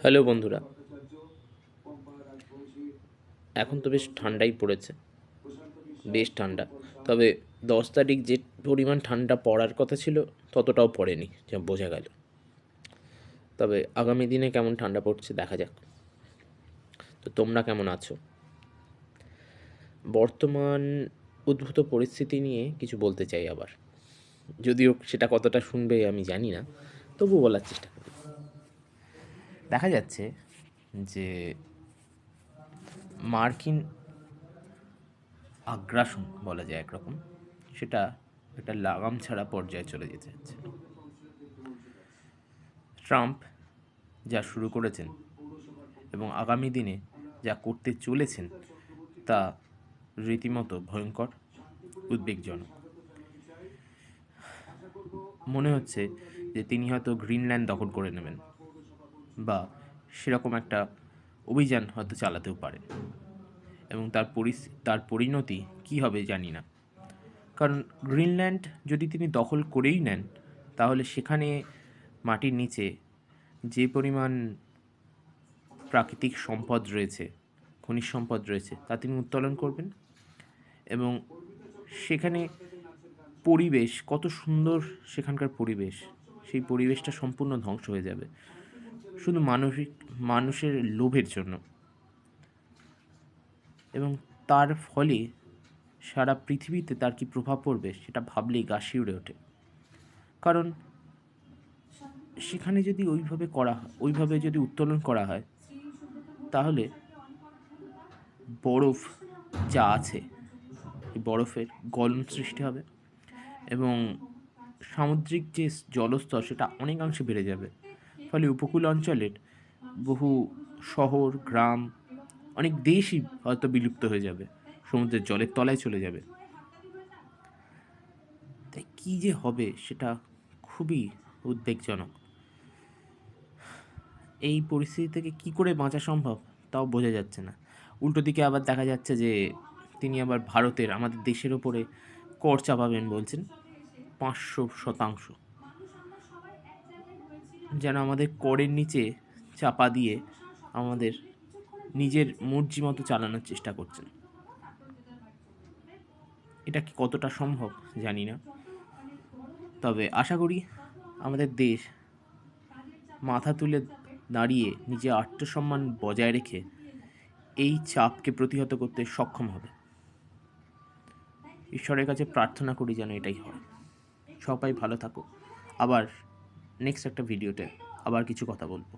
Hello বন্ধুরা। এখন তো বেশ ঠান্ডাই পড়েছে, বেশ ঠান্ডা। তবে দশ তারিখ যে পরিমাণ ঠান্ডা পড়ার কথা ছিল, ততটাও পড়েনি, যা বোঝা গেল। তবে আগামী দিনে কেমন ঠান্ডা পড়ছে দেখা যাক। তো তোমরা কেমন আছো? বর্তমান উদ্ভূত পরিস্থিতি নিয়ে কিছু বলতে চাই আবার। যদিও সেটা কতটা শুনবে আমি জানি না তবু বলার চেষ্টা দেখা যাচ্ছে যে মার্কিন আগ্রাসন বলা যায় একরকম, সেটা একটা লাগাম ছাড়া পর্যায়ে চলে যেতে যাচ্ছে। ট্রাম্প যা শুরু করেছেন এবং আগামী দিনে যা করতে চলেছেন তা রীতিমতো ভয়ঙ্কর, উদ্বেগজনক। মনে হচ্ছে যে তিনি হয়তো গ্রিনল্যান্ড দখল করে নেবেন। বা সেরকম একটা অভিযান হয়তো চালাতেও পারে। এবং তার পরিস তার পরিণতি কী হবে জানি না। কারণ গ্রিনল্যান্ড যদি তিনি দখল করেই নেন, তাহলে সেখানে মাটির নিচে যে পরিমাণ প্রাকৃতিক সম্পদ রয়েছে, খনিজ সম্পদ রয়েছে, তা তিনি উত্তোলন করবেন। এবং সেখানে পরিবেশ, কত সুন্দর সেখানকার পরিবেশ, সেই পরিবেশটা সম্পূর্ণ ধ্বংস হয়ে যাবে। শুধু মানসিক মানুষের লোভের জন্য। এবং তার ফলে সারা পৃথিবীতে তার কি প্রভাব পড়বে সেটা ভাবলেই গা শিউড়ে ওঠে। কারণ সেখানে যদি ওইভাবে করা হয়, ওইভাবে যদি উত্তোলন করা হয়, তাহলে বরফ যা আছে বরফের গলন সৃষ্টি হবে এবং সামুদ্রিক যে জলস্তর, সেটা অনেকাংশে বেড়ে যাবে। ফলে উপকূল অঞ্চলের বহু শহর, গ্রাম, অনেক দেশই হয়তো বিলুপ্ত হয়ে যাবে, সমুদ্রের জলের তলায় চলে যাবে। তাই কী যে হবে সেটা খুবই উদ্বেগজনক। এই পরিস্থিতি থেকে কী করে বাঁচা সম্ভব তাও বোঝা যাচ্ছে না। উল্টো দিকে আবার দেখা যাচ্ছে যে তিনি আবার ভারতের, আমাদের দেশের ওপরে কর চাপাবেন বলছেন পাঁচশো শতাংশ। যেন আমাদের করের নিচে চাপা দিয়ে আমাদের নিজের মর্জি মতো চালানোর চেষ্টা করছেন। এটা কি কতটা সম্ভব জানি না। তবে আশা করি আমাদের দেশ মাথা তুলে দাঁড়িয়ে নিজের আত্মসম্মান বজায় রেখে এই চাপকে প্রতিহত করতে সক্ষম হবে। ঈশ্বরের কাছে প্রার্থনা করি যেন এটাই হয়। সবাই ভালো থাকো আবার নেক্সট একটা ভিডিওতে আবার কিছু কথা বলব।